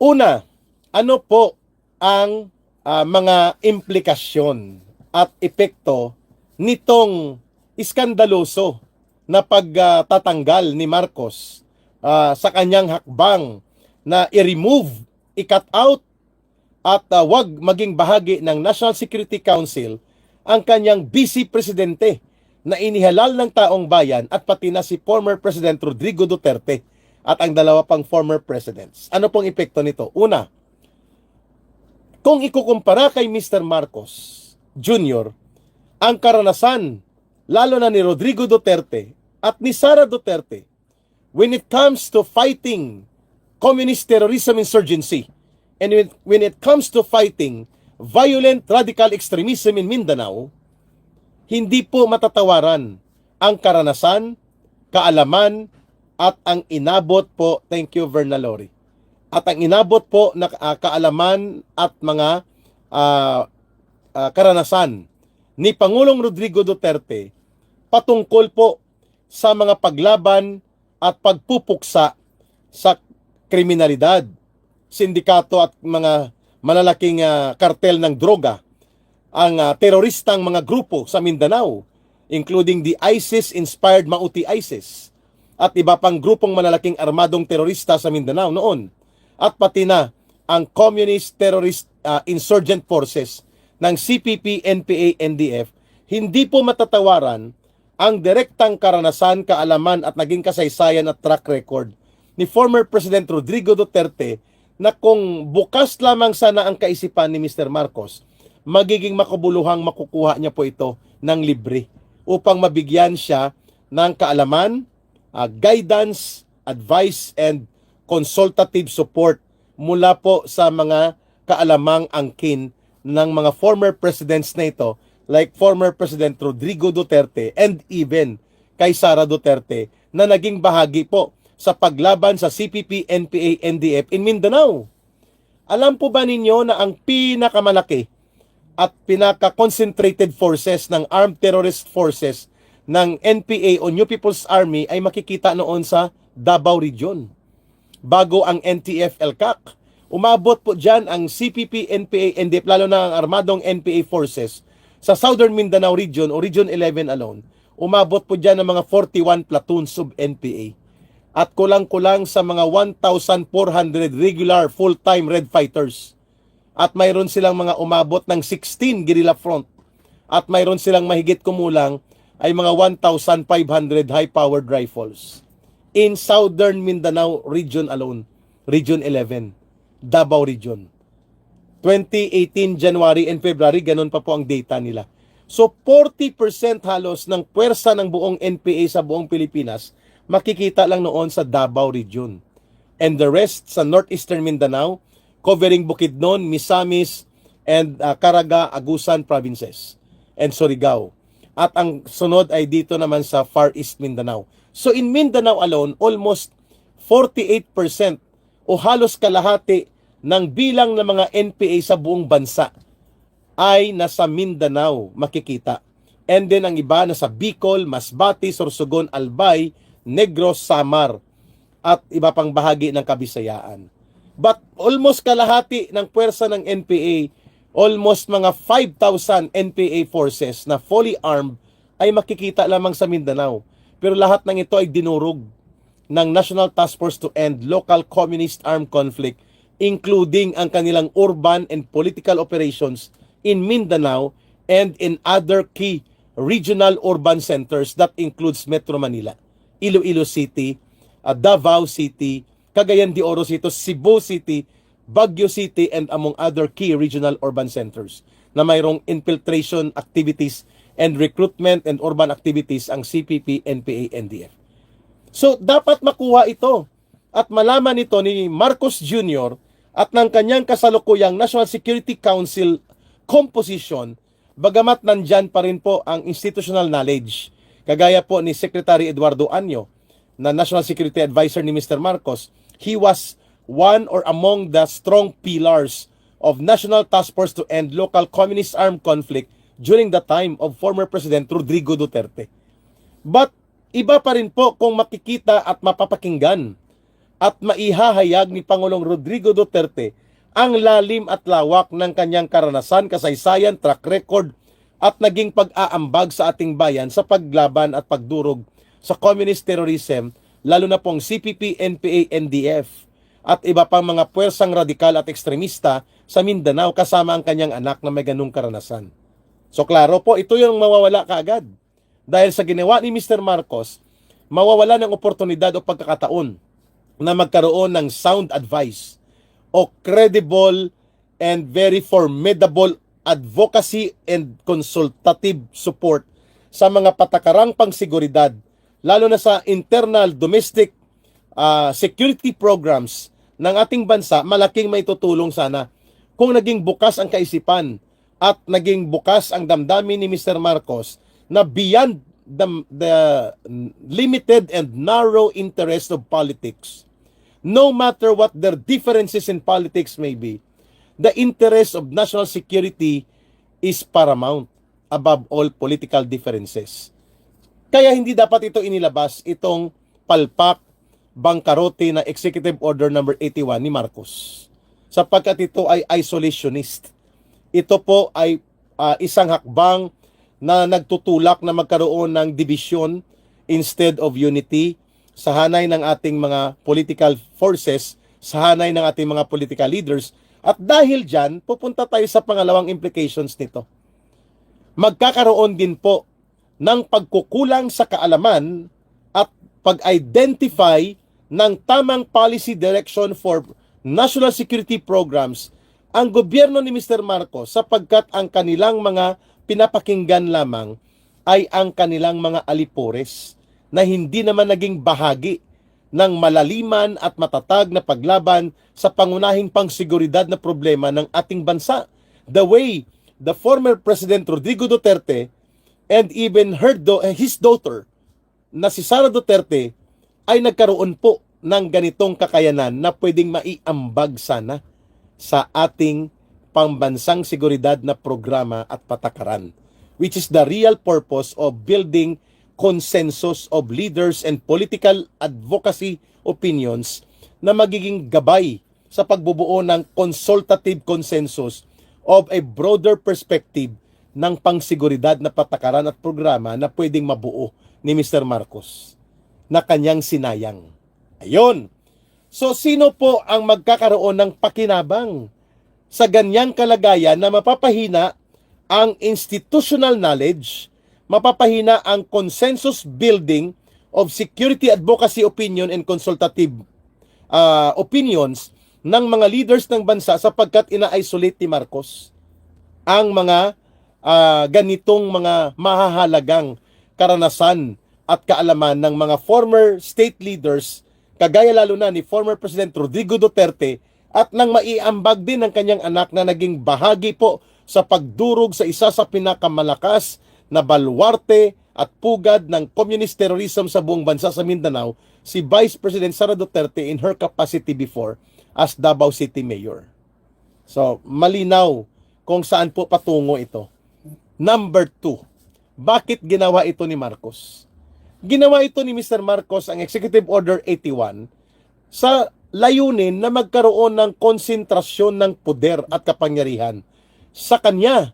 Una, ano po ang ah, mga implikasyon at epekto nitong iskandaloso na pagtatanggal ni Marcos ah, sa kanyang hakbang na i-remove, i-cut out at ah, wag maging bahagi ng National Security Council ang kanyang vice presidente na inihalal ng taong bayan at pati na si former President Rodrigo Duterte at ang dalawa pang former presidents. Ano pong epekto nito? Una, kung ikukumpara kay Mr. Marcos Jr., ang karanasan lalo na ni Rodrigo Duterte at ni Sara Duterte when it comes to fighting communist terrorism insurgency and when, when it comes to fighting violent radical extremism in Mindanao, hindi po matatawaran ang karanasan, kaalaman, at ang inabot po, thank you Vernalori, at ang inabot po na ah, kaalaman at mga ah, ah, karanasan ni Pangulong Rodrigo Duterte patungkol po sa mga paglaban at pagpupuksa sa kriminalidad, sindikato at mga malalaking ah, kartel ng droga, ang ah, teroristang mga grupo sa Mindanao, including the ISIS-inspired Mauti ISIS at iba pang grupong malalaking armadong terorista sa Mindanao noon at pati na ang Communist Terrorist ah, Insurgent Forces ng CPP, NPA, NDF, hindi po matatawaran ang direktang karanasan, kaalaman at naging kasaysayan at track record ni former President Rodrigo Duterte na kung bukas lamang sana ang kaisipan ni Mr. Marcos, magiging makabuluhang makukuha niya po ito ng libre upang mabigyan siya ng kaalaman, ah, guidance, advice, and consultative support mula po sa mga kaalamang angkin ng mga former presidents na ito like former President Rodrigo Duterte and even kay Sara Duterte na naging bahagi po sa paglaban sa CPP, NPA, NDF in Mindanao. Alam po ba ninyo na ang pinakamalaki at pinaka-concentrated forces ng armed terrorist forces ng NPA o New People's Army ay makikita noon sa Davao Region. Bago ang NTF LCAC, umabot po dyan ang CPP, NPA, NDF, lalo na ang armadong NPA forces sa Southern Mindanao Region o Region 11 alone. Umabot po dyan ng mga 41 platoons of NPA at kulang-kulang sa mga 1,400 regular full-time Red Fighters. At mayroon silang mga umabot ng 16 guerrilla front. At mayroon silang mahigit kumulang ay mga 1,500 high-powered rifles. In Southern Mindanao Region alone, Region 11, Davao Region. 2018 January and February, ganun pa po ang data nila. So 40% halos ng puwersa ng buong NPA sa buong Pilipinas makikita lang noon sa Davao Region. And the rest sa Northeastern Mindanao, covering Bukidnon, Misamis, and uh, Caraga, Agusan provinces, and Surigao. At ang sunod ay dito naman sa Far East Mindanao. So in Mindanao alone, almost 48% o halos kalahati ng bilang ng mga NPA sa buong bansa ay nasa Mindanao makikita. And then ang iba nasa Bicol, Masbate, Sorsogon, Albay, Negros, Samar at iba pang bahagi ng Kabisayaan. But almost kalahati ng puwersa ng NPA, almost mga 5,000 NPA forces na fully armed ay makikita lamang sa Mindanao. Pero lahat ng ito ay dinurog ng National Task Force to End Local Communist Armed Conflict including ang kanilang urban and political operations in Mindanao and in other key regional urban centers that includes Metro Manila, Iloilo City, uh, Davao City, Cagayan de Oro City, Cebu City, Baguio City, and among other key regional urban centers na mayroong infiltration activities and recruitment and urban activities ang CPP, NPA, NDF. So, dapat makuha ito at malaman ito ni Marcos Jr. at ng kanyang kasalukuyang National Security Council composition, bagamat nandyan pa rin po ang institutional knowledge. Kagaya po ni Secretary Eduardo Anyo, na National Security Advisor ni Mr. Marcos, he was one or among the strong pillars of National Task Force to End Local Communist Armed Conflict during the time of former President Rodrigo Duterte. But iba pa rin po kung makikita at mapapakinggan at maihahayag ni Pangulong Rodrigo Duterte ang lalim at lawak ng kanyang karanasan, kasaysayan, track record at naging pag-aambag sa ating bayan sa paglaban at pagdurog sa communist terrorism, lalo na pong CPP, NPA, NDF at iba pang mga puwersang radikal at ekstremista sa Mindanao kasama ang kanyang anak na may ganung karanasan. So klaro po, ito yung mawawala kaagad. Dahil sa ginawa ni Mr. Marcos, mawawala ng oportunidad o pagkakataon na magkaroon ng sound advice o credible and very formidable advocacy and consultative support sa mga patakarang pangseguridad lalo na sa internal domestic ah, security programs ng ating bansa malaking may tutulong sana kung naging bukas ang kaisipan at naging bukas ang damdamin ni Mr. Marcos na beyond the, the limited and narrow interest of politics no matter what their differences in politics may be, the interest of national security is paramount above all political differences. Kaya hindi dapat ito inilabas itong palpak bangkarote na Executive Order number 81 ni Marcos. Sapagkat ito ay isolationist. Ito po ay ah, isang hakbang na nagtutulak na magkaroon ng division instead of unity sa hanay ng ating mga political forces, sa hanay ng ating mga political leaders. At dahil dyan, pupunta tayo sa pangalawang implications nito. Magkakaroon din po ng pagkukulang sa kaalaman at pag-identify ng tamang policy direction for national security programs ang gobyerno ni Mr. Marcos sapagkat ang kanilang mga pinapakinggan lamang ay ang kanilang mga alipores na hindi naman naging bahagi ng malaliman at matatag na paglaban sa pangunahing pangseguridad na problema ng ating bansa. The way the former President Rodrigo Duterte and even her do- his daughter na si Sara Duterte ay nagkaroon po ng ganitong kakayanan na pwedeng maiambag sana sa ating pambansang seguridad na programa at patakaran which is the real purpose of building consensus of leaders and political advocacy opinions na magiging gabay sa pagbubuo ng consultative consensus of a broader perspective ng pangsiguridad na patakaran at programa na pwedeng mabuo ni Mr. Marcos na kanyang sinayang. Ayon. So sino po ang magkakaroon ng pakinabang sa ganyang kalagayan na mapapahina ang institutional knowledge, mapapahina ang consensus building of security advocacy opinion and consultative uh, opinions ng mga leaders ng bansa sapagkat ina-isolate ni Marcos ang mga ah, ganitong mga mahahalagang karanasan at kaalaman ng mga former state leaders kagaya lalo na ni former President Rodrigo Duterte at nang maiambag din ng kanyang anak na naging bahagi po sa pagdurog sa isa sa pinakamalakas na baluarte at pugad ng communist terrorism sa buong bansa sa Mindanao, si Vice President Sara Duterte in her capacity before as Davao City Mayor. So, malinaw kung saan po patungo ito. Number two, bakit ginawa ito ni Marcos? Ginawa ito ni Mr. Marcos ang Executive Order 81 sa layunin na magkaroon ng konsentrasyon ng poder at kapangyarihan sa kanya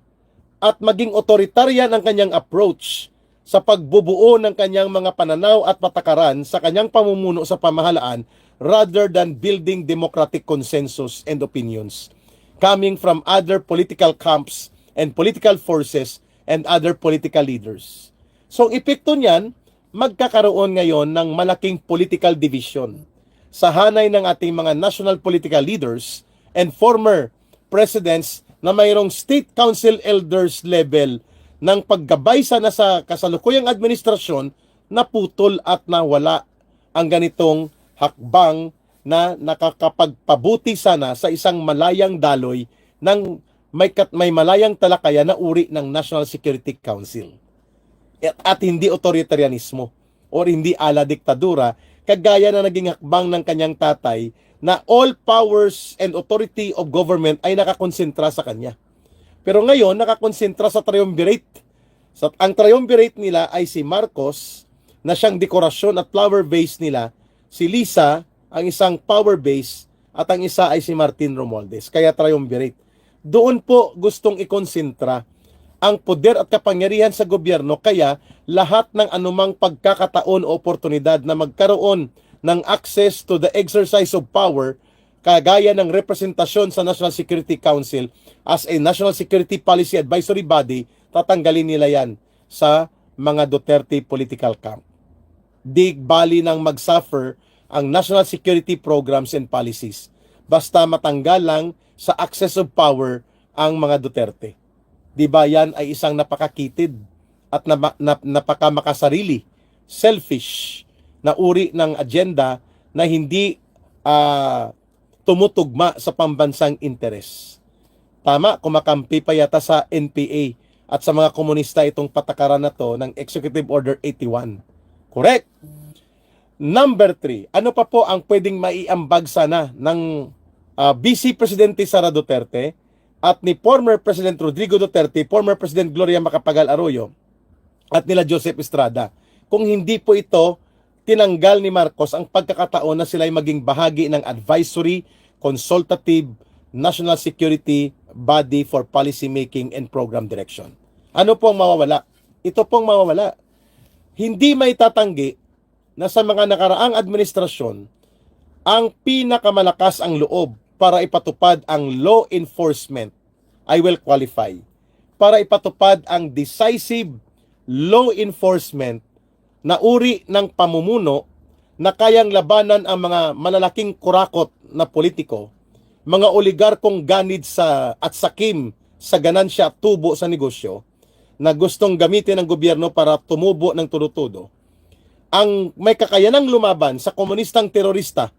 at maging authoritarian ang kanyang approach sa pagbubuo ng kanyang mga pananaw at patakaran sa kanyang pamumuno sa pamahalaan rather than building democratic consensus and opinions coming from other political camps and political forces and other political leaders. So ang epekto niyan, magkakaroon ngayon ng malaking political division sa hanay ng ating mga national political leaders and former presidents na mayroong state council elders level ng paggabay sana sa kasalukuyang administrasyon na putol at nawala ang ganitong hakbang na nakakapagpabuti sana sa isang malayang daloy ng may, may malayang talakaya na uri ng National Security Council at, hindi otoritarianismo or hindi ala diktadura kagaya na naging hakbang ng kanyang tatay na all powers and authority of government ay nakakonsentra sa kanya. Pero ngayon, nakakonsentra sa triumvirate. So, ang triumvirate nila ay si Marcos, na siyang dekorasyon at flower vase nila, si Lisa, ang isang power base at ang isa ay si Martin Romualdez. Kaya triumvirate. Doon po gustong ikonsentra ang poder at kapangyarihan sa gobyerno kaya lahat ng anumang pagkakataon o oportunidad na magkaroon ng access to the exercise of power kagaya ng representasyon sa National Security Council as a National Security Policy Advisory Body, tatanggalin nila yan sa mga Duterte political camp. Di bali nang mag-suffer ang national security programs and policies. Basta matanggal lang sa access of power ang mga Duterte. Di ba yan ay isang napakakitid at na, na, napakamakasarili, selfish na uri ng agenda na hindi ah, tumutugma sa pambansang interes. Tama, kumakampi pa yata sa NPA at sa mga komunista itong patakaran na to ng Executive Order 81. Correct? Number three, ano pa po ang pwedeng maiambag sana ng uh, Vice Presidente Sara Duterte at ni former President Rodrigo Duterte, former President Gloria Macapagal Arroyo at nila Joseph Estrada. Kung hindi po ito tinanggal ni Marcos ang pagkakataon na sila ay maging bahagi ng advisory, consultative, national security body for policy making and program direction. Ano po ang mawawala? Ito pong mawawala. Hindi may tatanggi na sa mga nakaraang administrasyon, ang pinakamalakas ang loob para ipatupad ang law enforcement, I will qualify, para ipatupad ang decisive law enforcement na uri ng pamumuno na kayang labanan ang mga malalaking kurakot na politiko, mga oligarkong ganid sa at sakim sa ganansya at tubo sa negosyo na gustong gamitin ng gobyerno para tumubo ng tulo-tulo ang may kakayanang lumaban sa komunistang terorista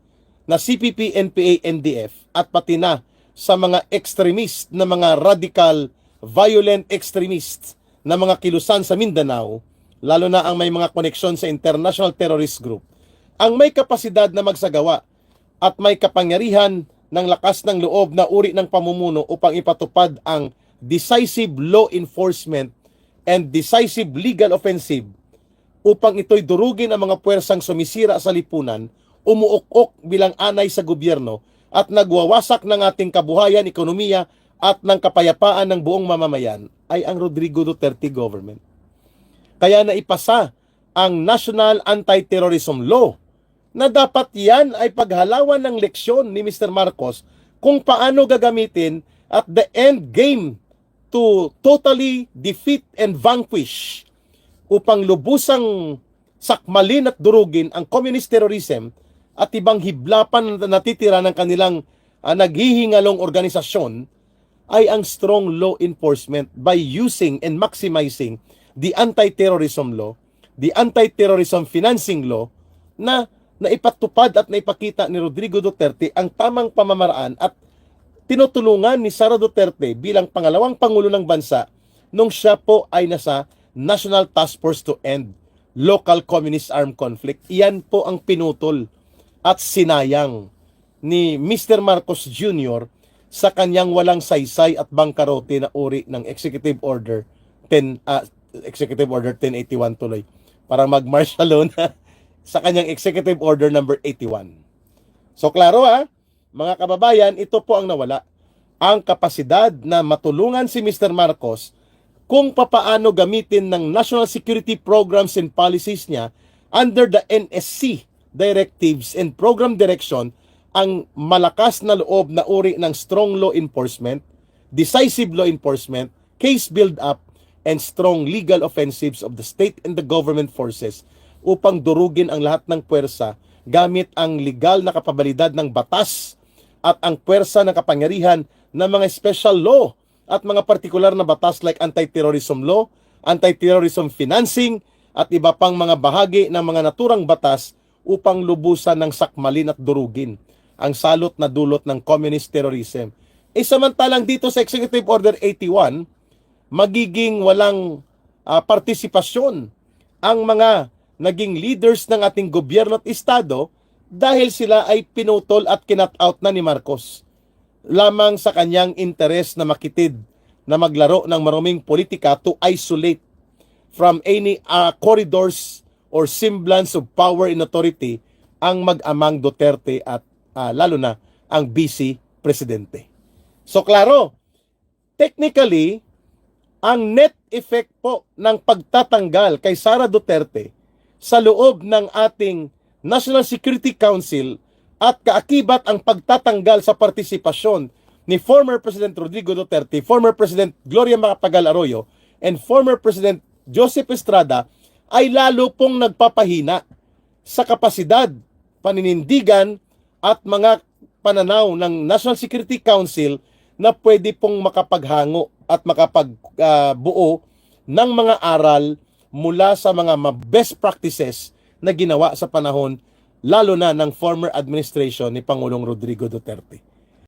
na CPP, NPA, NDF at pati na sa mga extremist na mga radical, violent extremists na mga kilusan sa Mindanao, lalo na ang may mga koneksyon sa international terrorist group, ang may kapasidad na magsagawa at may kapangyarihan ng lakas ng loob na uri ng pamumuno upang ipatupad ang decisive law enforcement and decisive legal offensive upang ito'y durugin ang mga puwersang sumisira sa lipunan, umuok-ok bilang anay sa gobyerno at nagwawasak ng ating kabuhayan, ekonomiya at ng kapayapaan ng buong mamamayan ay ang Rodrigo Duterte government. Kaya naipasa ang National Anti-Terrorism Law na dapat yan ay paghalawan ng leksyon ni Mr. Marcos kung paano gagamitin at the end game to totally defeat and vanquish upang lubusang sakmalin at durugin ang communist terrorism at ibang hiblapan na natitira ng kanilang uh, naghihingalong organisasyon ay ang strong law enforcement by using and maximizing the anti-terrorism law, the anti-terrorism financing law na naipatupad at naipakita ni Rodrigo Duterte ang tamang pamamaraan at tinutulungan ni Sara Duterte bilang pangalawang pangulo ng bansa nung siya po ay nasa National Task Force to End Local Communist Armed Conflict. Iyan po ang pinutol at sinayang ni Mr. Marcos Jr. sa kanyang walang saysay at bangkarote na uri ng Executive Order 10 uh, Executive Order 1081 tuloy para mag-martial law na sa kanyang Executive Order number 81. So klaro ha, mga kababayan, ito po ang nawala. Ang kapasidad na matulungan si Mr. Marcos kung papaano gamitin ng national security programs and policies niya under the NSC directives and program direction ang malakas na loob na uri ng strong law enforcement, decisive law enforcement, case build-up, and strong legal offensives of the state and the government forces upang durugin ang lahat ng puwersa gamit ang legal na kapabalidad ng batas at ang puwersa ng kapangyarihan ng mga special law at mga partikular na batas like anti-terrorism law, anti-terrorism financing, at iba pang mga bahagi ng mga naturang batas upang lubusan ng sakmalin at durugin ang salot na dulot ng communist terrorism. E samantalang dito sa Executive Order 81, magiging walang uh, partisipasyon ang mga naging leaders ng ating gobyerno at estado dahil sila ay pinutol at kinat out na ni Marcos lamang sa kanyang interes na makitid na maglaro ng maruming politika to isolate from any uh, corridors or semblance of power and authority ang mag-amang Duterte at ah, lalo na ang vice presidente. So klaro, technically, ang net effect po ng pagtatanggal kay Sara Duterte sa loob ng ating National Security Council at kaakibat ang pagtatanggal sa partisipasyon ni former President Rodrigo Duterte, former President Gloria Macapagal Arroyo, and former President Joseph Estrada ay lalo pong nagpapahina sa kapasidad, paninindigan at mga pananaw ng National Security Council na pwede pong makapaghango at makapagbuo ng mga aral mula sa mga best practices na ginawa sa panahon lalo na ng former administration ni Pangulong Rodrigo Duterte.